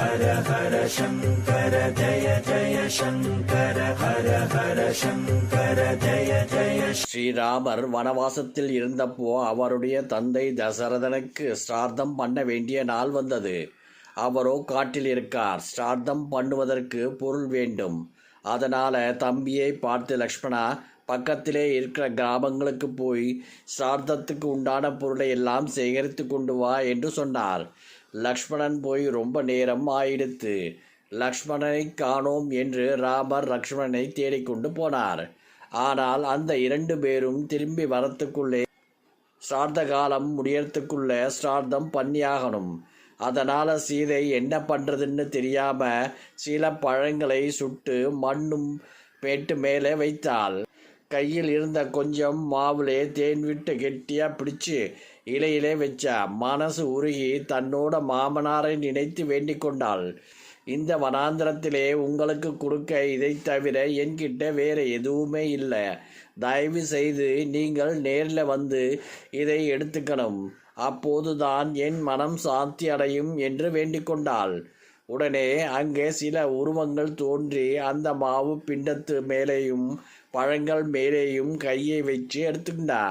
ஹர ஹர சங்கர ஜய ஜய சங்கர ஹர ஹர சங்கர ஜய ஜய ஸ்ரீராமர் வனவாசத்தில் இருந்தப்போ அவருடைய தந்தை தசரதனுக்கு ஸ்ரார்த்தம் பண்ண வேண்டிய நாள் வந்தது. அவரோ காட்டில் இருக்கார். ஸ்ரார்த்தம் பண்ணுவதற்கு பொருள் வேண்டும். அதனால தம்பியை பார்த்து லக்ஷ்மணா பக்கத்திலே இருக்கிற கிராமங்களுக்கு போய் ஸ்ரார்த்தத்துக்கு உண்டான பொருளை எல்லாம் சேகரித்து கொண்டு வா என்று சொன்னார். லக்ஷ்மணன் போய் ரொம்ப நேரம் ஆயிடுத்து. லக்ஷ்மணனை காணோம் என்று ராமர் லக்ஷ்மணனை தேடிக்கொண்டு போனார். ஆனால் அந்த இரண்டு பேரும் திரும்பி வரத்துக்குள்ளே ஸ்ரார்த்த காலம் முடியறதுக்குள்ள ஸ்ரார்த்தம் பண்ணியாகணும். அதனால சீதை என்ன பண்றதுன்னு தெரியாம சில பழங்களை சுட்டு மண்ணும் பேட்டு மேலே வைத்தாள். கையில் இருந்த கொஞ்சம் மாவுலே தேன் விட்டு கெட்டியா பிடிச்சு இலையிலே வச்சா மனசு உருகி தன்னோட மாமனாரை நினைத்து வேண்டிக் கொண்டாள். இந்த வனாந்திரத்திலே உங்களுக்கு கொடுக்க இதை தவிர என்கிட்ட வேற எதுவுமே இல்லை. தயவு செய்து நீங்கள் நேரில் வந்து இதை எடுத்துக்கணும். அப்போதுதான் என் மனம் சாந்தி அடையும் என்று வேண்டிக்கொண்டாள் உடனே அங்கே சில உருவங்கள் தோன்றி அந்த மாவு பிண்டத்து மேலேயும் பழங்கள் மேலேயும் கையை வச்சு எடுத்துக்கிண்டா.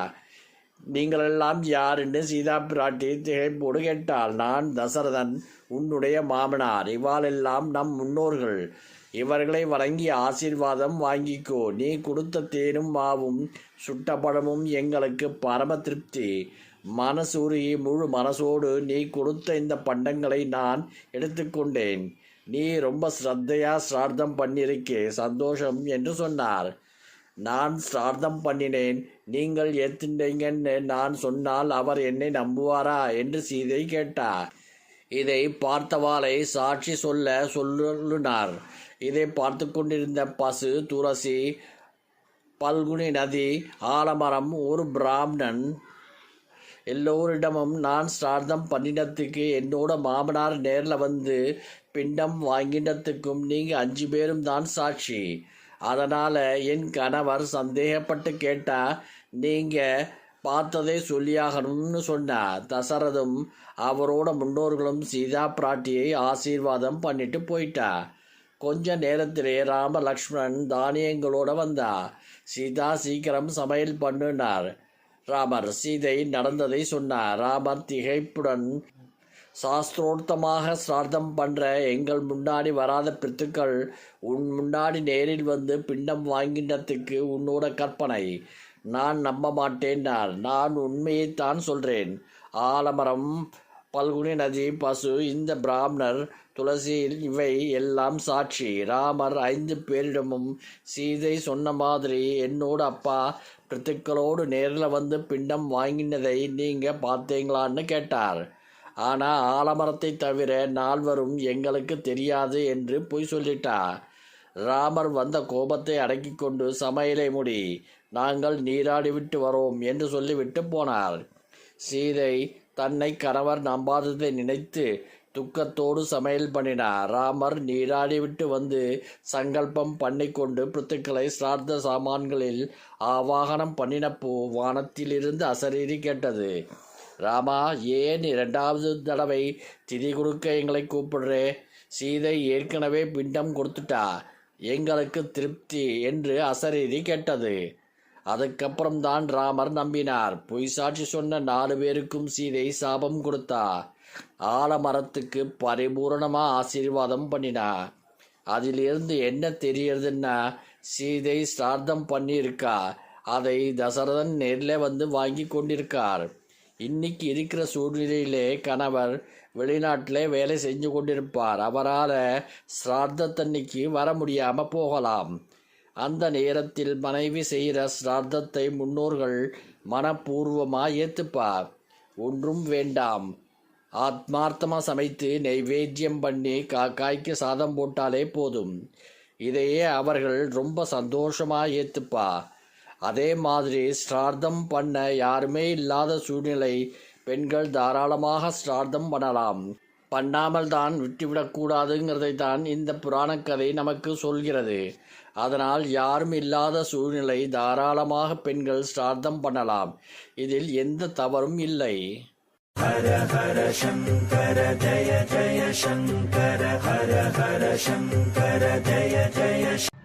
நீங்களெல்லாம் யாருன்னு சீதா பிராட்டி திகைப்போடு கேட்டாள். நான் தசரதன் உன்னுடைய மாமனார். இவாளெல்லாம் நம் முன்னோர்கள். இவர்களை வழங்கி ஆசீர்வாதம் வாங்கிக்கோ. நீ கொடுத்த தேனும் மாவும் சுட்ட பழமும் எங்களுக்கு பரம திருப்தி. மனசூருகி முழு மனசோடு நீ கொடுத்த இந்த பண்டங்களை நான் எடுத்துக்கொண்டேன் நீ ரொம்ப ஸ்ரத்தையா சிரார்த்தம் பண்ணியிருக்கே. சந்தோஷம் என்று சொன்னார். நான் சிரார்த்தம் பண்ணினேன். நீங்கள் ஏத்துட்டீங்கன்னு நான் சொன்னால் அவர் என்னை நம்புவாரா என்று சீதை கேட்டார். இதை பார்த்தவாளை சாட்சி சொல்ல சொல்லுனார். இதை பார்த்து கொண்டிருந்த பசு துளசி பல்குனி நதி ஆலமரம் ஒரு பிராமணன் எல்லோரிடமும் நான் சிரார்த்தம் பண்ணினத்துக்கு என்னோட மாமனார் நேரில் வந்து பிண்டம் வாங்கினத்துக்கும் நீங்கள் அஞ்சு பேரும் தான் சாட்சி. அதனால் என் கணவர் சந்தேகப்பட்டு கேட்டா நீங்கள் பார்த்ததை சொல்லியாகணும்னு சொன்னார். தசரதும் அவரோட முன்னோர்களும் சீதா பிராட்டியை ஆசீர்வாதம் பண்ணிட்டு போயிட்டா கொஞ்ச நேரத்திலே ராம லக்ஷ்மணன் தானியங்களோட வந்தா. சீதா சீக்கிரம் சமையல் பண்ணுனார். ராமர் சீதை நடந்ததை சொன்னார். ராமர் திகைப்புடன் சாஸ்திரோர்த்தமாக சிரார்த்தம் பண்ணுற எங்கள் முன்னாடி வராத பித்துக்கள் உன் முன்னாடி நேரில் வந்து பிண்டம் வாங்கினத்துக்கு உன்னோட கற்பனை. நான் நம்ப மாட்டேன்னார் நான் உண்மையைத்தான் சொல்கிறேன் ஆலமரம் பல்குனி நதி பசு இந்த பிராமணர் துளசி இவை எல்லாம் சாட்சி. ராமர் ஐந்து பேரிடமும் சீதை சொன்ன மாதிரி என்னோட அப்பா பிரித்துக்களோடு நேரில் வந்து பிண்டம் வாங்கினதை நீங்கள் பார்த்தீங்களான்னு கேட்டார். ஆனால் ஆலமரத்தை தவிர நால்வரும் எங்களுக்கு தெரியாது என்று பொய் சொல்லிட்டா. ராமர் வந்த கோபத்தை அடக்கி கொண்டு சமையலை முடி நாங்கள் நீராடி விட்டு வரோம் என்று சொல்லிவிட்டு போனார். சீதை தன்னை கணவர் நம்பாததை நினைத்து துக்கத்தோடு சமையல் பண்ணினார் ராமர் நீராடி விட்டு வந்து சங்கல்பம் பண்ணிக்கொண்டு பிருத்துக்களை சிரார்த்த சாமான்களில் ஆவாகனம் பண்ணினப்போ வானத்திலிருந்து அசரீரி கேட்டது. ராமா ஏன் இரண்டாவது தடவை திதி கொடுக்க எங்களை கூப்பிடுறே? சீதை ஏற்கனவே பிண்டம் கொடுத்துட்டா எங்களுக்கு திருப்தி என்று அசரீரி கேட்டது. அதுக்கப்புறம் தான் ராமர் நம்பினார். பொய் சாட்சி சொன்ன நாலு பேருக்கும் சீதை சாபம் கொடுத்தா ஆலமரத்துக்கு பரிபூரணமாக ஆசீர்வாதம் பண்ணினா. அதிலிருந்து என்ன தெரியறதுன்னா சீதை சிரார்த்தம் பண்ணியிருக்கா. அதை தசரதன் நேரில் வந்து வாங்கி கொண்டிருக்கார். இன்னைக்கு இருக்கிற சூழ்நிலையிலே கணவர் வெளிநாட்டிலே வேலை செஞ்சு கொண்டிருப்பார். அவரால் சிரார்த்தத்தன்னைக்கு வர முடியாமல் போகலாம். அந்த நேரத்தில் மனைவி செய்கிற சிரார்த்தத்தை முன்னோர்கள் மனப்பூர்வமாக ஏற்றுப்பார் ஒன்றும் வேண்டாம். ஆத்மார்த்தமாக சமைத்து நைவேத்தியம் பண்ணி காக்காய்க்கு சாதம் போட்டாலே போதும். இதையே அவர்கள் ரொம்ப சந்தோஷமாக ஏற்றுப்பா அதே மாதிரி ஸ்ரார்த்தம் பண்ண யாருமே இல்லாத சூழ்நிலை பெண்கள் தாராளமாக ஸ்ரார்த்தம் பண்ணலாம். பண்ணாமல் தான் விட்டுவிடக்கூடாதுங்கிறதை தான் இந்த புராணக்கதை நமக்கு சொல்கிறது. அதனால் யாரும் இல்லாத சூழ்நிலை தாராளமாக பெண்கள் ஸ்ரார்த்தம் பண்ணலாம். இதில் எந்த தவறும் இல்லை. ஹர ஹர சங்கர ஜய ஜய சங்கர ஹர ஹர சங்கர ஜய ஜய